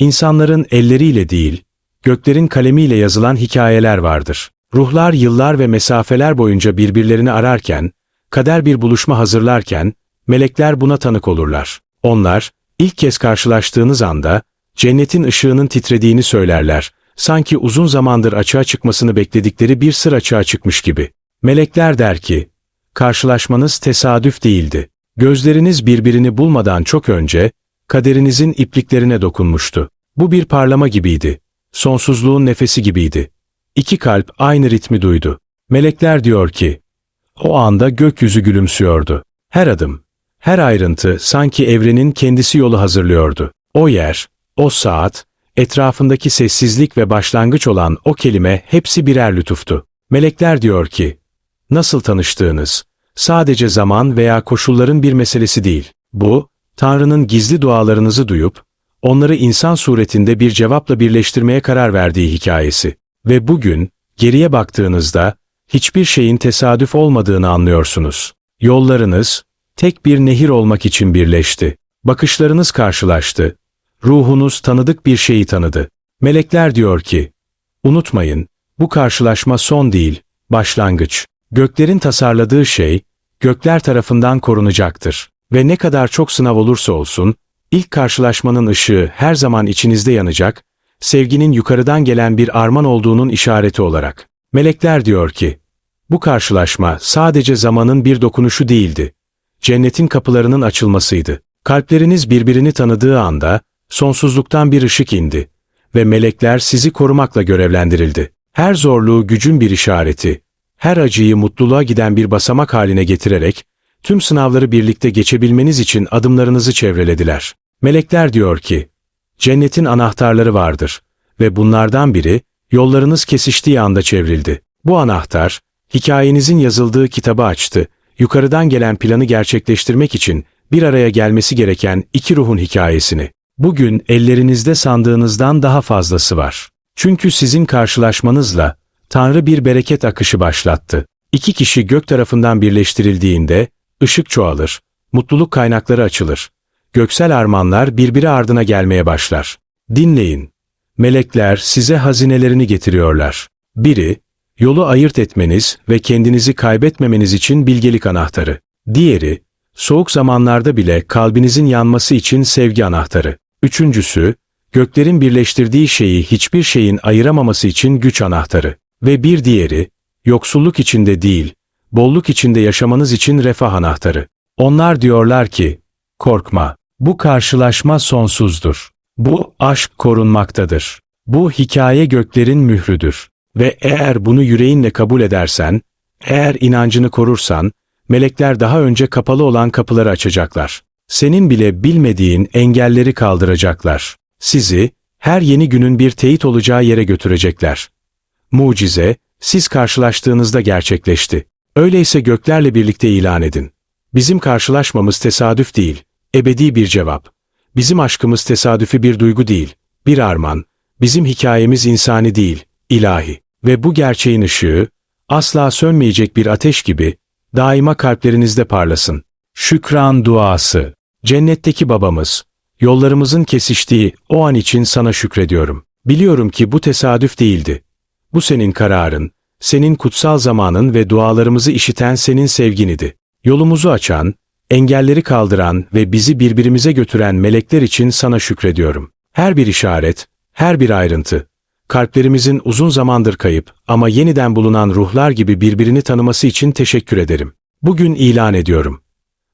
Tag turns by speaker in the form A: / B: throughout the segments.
A: İnsanların elleriyle değil, göklerin kalemiyle yazılan hikayeler vardır. Ruhlar yıllar ve mesafeler boyunca birbirlerini ararken, kader bir buluşma hazırlarken, melekler buna tanık olurlar. Onlar, ilk kez karşılaştığınız anda, cennetin ışığının titrediğini söylerler, sanki uzun zamandır açığa çıkmasını bekledikleri bir sır açığa çıkmış gibi. Melekler der ki, karşılaşmanız tesadüf değildi. Gözleriniz birbirini bulmadan çok önce, kaderinizin ipliklerine dokunmuştu. Bu bir parlama gibiydi. Sonsuzluğun nefesi gibiydi. İki kalp aynı ritmi duydu. Melekler diyor ki, o anda gökyüzü gülümsüyordu. Her adım, her ayrıntı sanki evrenin kendisi yolu hazırlıyordu. O yer, o saat, etrafındaki sessizlik ve başlangıç olan o kelime hepsi birer lütuftu. Melekler diyor ki, nasıl tanıştığınız, sadece zaman veya koşulların bir meselesi değil. Bu, Tanrı'nın gizli dualarınızı duyup, onları insan suretinde bir cevapla birleştirmeye karar verdiği hikayesi. Ve bugün, geriye baktığınızda, hiçbir şeyin tesadüf olmadığını anlıyorsunuz. Yollarınız, tek bir nehir olmak için birleşti. Bakışlarınız karşılaştı. Ruhunuz tanıdık bir şeyi tanıdı. Melekler diyor ki, unutmayın, bu karşılaşma son değil, başlangıç. Göklerin tasarladığı şey, gökler tarafından korunacaktır. Ve ne kadar çok sınav olursa olsun, ilk karşılaşmanın ışığı her zaman içinizde yanacak, sevginin yukarıdan gelen bir arman olduğunun işareti olarak. Melekler diyor ki, bu karşılaşma sadece zamanın bir dokunuşu değildi. Cennetin kapılarının açılmasıydı. Kalpleriniz birbirini tanıdığı anda, sonsuzluktan bir ışık indi ve melekler sizi korumakla görevlendirildi. Her zorluğu gücün bir işareti, her acıyı mutluluğa giden bir basamak haline getirerek, tüm sınavları birlikte geçebilmeniz için adımlarınızı çevrelediler. Melekler diyor ki, cennetin anahtarları vardır ve bunlardan biri, yollarınız kesiştiği anda çevrildi. Bu anahtar, hikayenizin yazıldığı kitabı açtı, yukarıdan gelen planı gerçekleştirmek için bir araya gelmesi gereken iki ruhun hikayesini. Bugün ellerinizde sandığınızdan daha fazlası var. Çünkü sizin karşılaşmanızla Tanrı bir bereket akışı başlattı. İki kişi gök tarafından birleştirildiğinde ışık çoğalır, mutluluk kaynakları açılır. Göksel armanlar birbiri ardına gelmeye başlar. Dinleyin. Melekler size hazinelerini getiriyorlar. Biri, yolu ayırt etmeniz ve kendinizi kaybetmemeniz için bilgelik anahtarı. Diğeri, soğuk zamanlarda bile kalbinizin yanması için sevgi anahtarı. Üçüncüsü, göklerin birleştirdiği şeyi hiçbir şeyin ayıramaması için güç anahtarı. Ve bir diğeri, yoksulluk içinde değil, bolluk içinde yaşamanız için refah anahtarı. Onlar diyorlar ki, korkma, bu karşılaşma sonsuzdur. Bu aşk korunmaktadır. Bu hikaye göklerin mührüdür. Ve eğer bunu yüreğinle kabul edersen, eğer inancını korursan, melekler daha önce kapalı olan kapıları açacaklar. Senin bile bilmediğin engelleri kaldıracaklar. Sizi, her yeni günün bir teyit olacağı yere götürecekler. Mucize, siz karşılaştığınızda gerçekleşti. Öyleyse göklerle birlikte ilan edin. Bizim karşılaşmamız tesadüf değil, ebedi bir cevap. Bizim aşkımız tesadüfi bir duygu değil, bir arman. Bizim hikayemiz insani değil, ilahi. Ve bu gerçeğin ışığı, asla sönmeyecek bir ateş gibi, daima kalplerinizde parlasın. Şükran duası. Cennetteki babamız, yollarımızın kesiştiği o an için sana şükrediyorum. Biliyorum ki bu tesadüf değildi. Bu senin kararın, senin kutsal zamanın ve dualarımızı işiten senin sevgin idi. Yolumuzu açan, engelleri kaldıran ve bizi birbirimize götüren melekler için sana şükrediyorum. Her bir işaret, her bir ayrıntı, kalplerimizin uzun zamandır kayıp ama yeniden bulunan ruhlar gibi birbirini tanıması için teşekkür ederim. Bugün ilan ediyorum.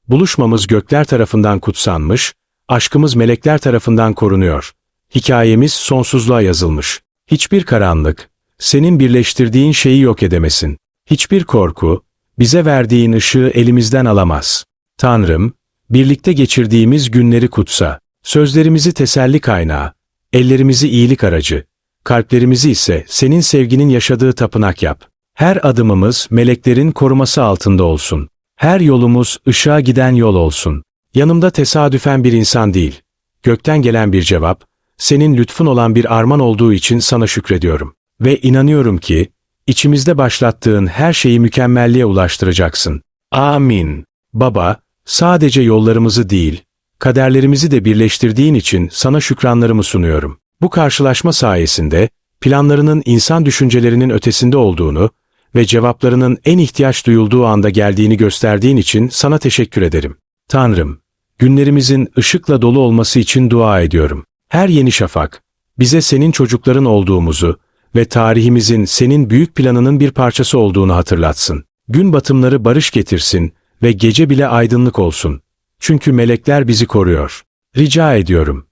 A: Buluşmamız gökler tarafından kutsanmış, aşkımız melekler tarafından korunuyor. Hikayemiz sonsuzluğa yazılmış. Hiçbir karanlık, senin birleştirdiğin şeyi yok edemesin. Hiçbir korku, bize verdiğin ışığı elimizden alamaz. Tanrım, birlikte geçirdiğimiz günleri kutsa, sözlerimizi teselli kaynağı, ellerimizi iyilik aracı, kalplerimizi ise senin sevginin yaşadığı tapınak yap. Her adımımız meleklerin koruması altında olsun. Her yolumuz ışığa giden yol olsun. Yanımda tesadüfen bir insan değil, gökten gelen bir cevap, senin lütfun olan bir arman olduğu için sana şükrediyorum. Ve inanıyorum ki, içimizde başlattığın her şeyi mükemmelliğe ulaştıracaksın. Amin. Baba, sadece yollarımızı değil, kaderlerimizi de birleştirdiğin için sana şükranlarımı sunuyorum. Bu karşılaşma sayesinde planlarının insan düşüncelerinin ötesinde olduğunu ve cevaplarının en ihtiyaç duyulduğu anda geldiğini gösterdiğin için sana teşekkür ederim. Tanrım, günlerimizin ışıkla dolu olması için dua ediyorum. Her yeni şafak, bize senin çocukların olduğumuzu ve tarihimizin senin büyük planının bir parçası olduğunu hatırlatsın. Gün batımları barış getirsin ve gece bile aydınlık olsun. Çünkü melekler bizi koruyor. Rica ediyorum.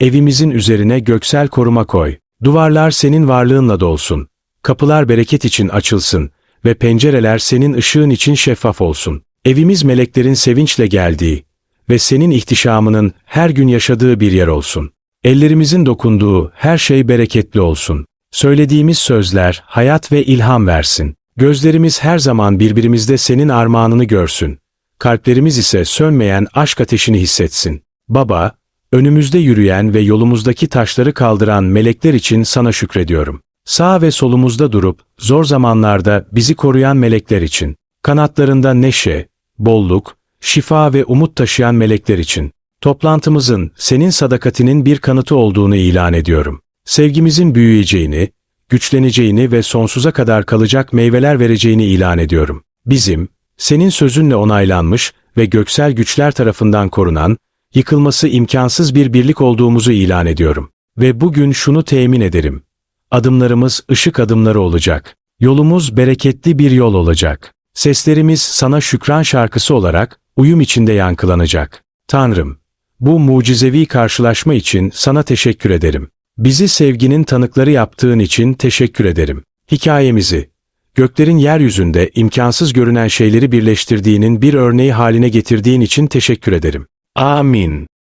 A: Evimizin üzerine göksel koruma koy. Duvarlar senin varlığınla dolsun. Kapılar bereket için açılsın ve pencereler senin ışığın için şeffaf olsun. Evimiz meleklerin sevinçle geldiği ve senin ihtişamının her gün yaşadığı bir yer olsun. Ellerimizin dokunduğu her şey bereketli olsun. Söylediğimiz sözler hayat ve ilham versin. Gözlerimiz her zaman birbirimizde senin armağanını görsün. Kalplerimiz ise sönmeyen aşk ateşini hissetsin. Baba, önümüzde yürüyen ve yolumuzdaki taşları kaldıran melekler için sana şükrediyorum. Sağ ve solumuzda durup zor zamanlarda bizi koruyan melekler için. Kanatlarında neşe, bolluk, şifa ve umut taşıyan melekler için. Toplantımızın senin sadakatinin bir kanıtı olduğunu ilan ediyorum. Sevgimizin büyüyeceğini, güçleneceğini ve sonsuza kadar kalacak meyveler vereceğini ilan ediyorum. Bizim, senin sözünle onaylanmış ve göksel güçler tarafından korunan, yıkılması imkansız bir birlik olduğumuzu ilan ediyorum. Ve bugün şunu temin ederim. Adımlarımız ışık adımları olacak. Yolumuz bereketli bir yol olacak. Seslerimiz sana şükran şarkısı olarak uyum içinde yankılanacak. Tanrım, bu mucizevi karşılaşma için sana teşekkür ederim. Bizi sevginin tanıkları yaptığın için teşekkür ederim. Hikayemizi, göklerin yeryüzünde imkansız görünen şeyleri birleştirdiğinin bir örneği haline getirdiğin için teşekkür ederim. Amin.